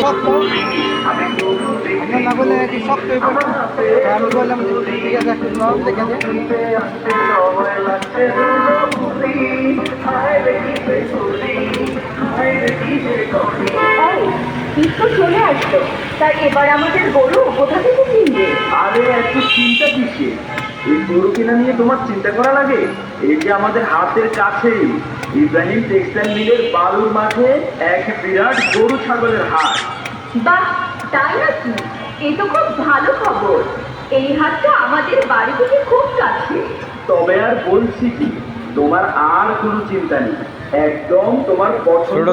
শক্ত আপনার না বললে এটি শক্ত হয়ে পড়ছে আমি বললাম যে ঠিক আছে একটু নরম দেখে দে তো চলে আসলো। তাই এবার আমাদের গরু কোথা থেকে কিনবে? আরে একটু চিন্তা কিসে এই গরু কেনা নিয়ে তোমার চিন্তা করা লাগে? এই যে আমাদের হাতের কাছেই ইব্রাহিম টেক্সটাইল মিলের বালুর মাঠে এক বিরাট গরু ছাগলের হাট। বাহ তাই নাকি? এ তো খুব ভালো খবর। এই হাটটা আমাদের বাড়ি থেকে খুব কাছে। তবে আর বলছি কি তোমার আর কোনো চিন্তা নেই। একদম তোমার পছন্দ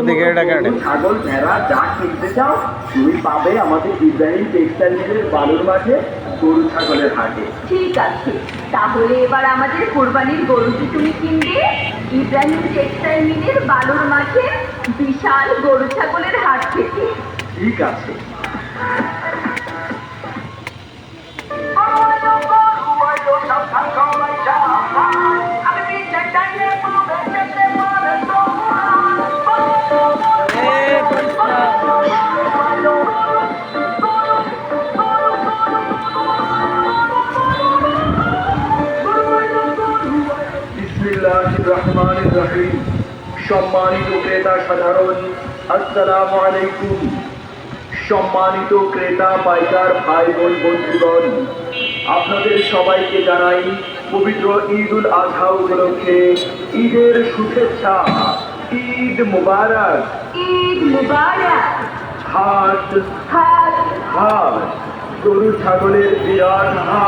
ছাগল ভেড়া যা কিনতে চাও তুমি পাবে আমাদের ইব্রাহিম টেক্সটাইল মিলের বালুর মাঠে গরু ছাগলের হাটে। ঠিক আছে। তাহলে এবার আমাদের কোরবানির গরুটি তুমি কিনবে। ইব্রাহিম টেক্সটাইল মিলের বালুর মাঠে বিশাল গরু ছাগলের হাট থেকে। ঠিক আছে। বিসমিল্লাহির রহিম। সম্মানিত ক্রেতা সাধারণ আসসালামু আলাইকুম সম্মানিত ক্রেতা পাইকার ভাই বোন বন্ধুগণ আপনাদের সবাইকে জানাই পবিত্র ঈদ উল আজহা উপলক্ষে ঈদের শুভেচ্ছা। ঈদ মুবারক। ঈদ মুবারক। হাট। হাট। হাট। গরু ছাগলের বিরাট হাট।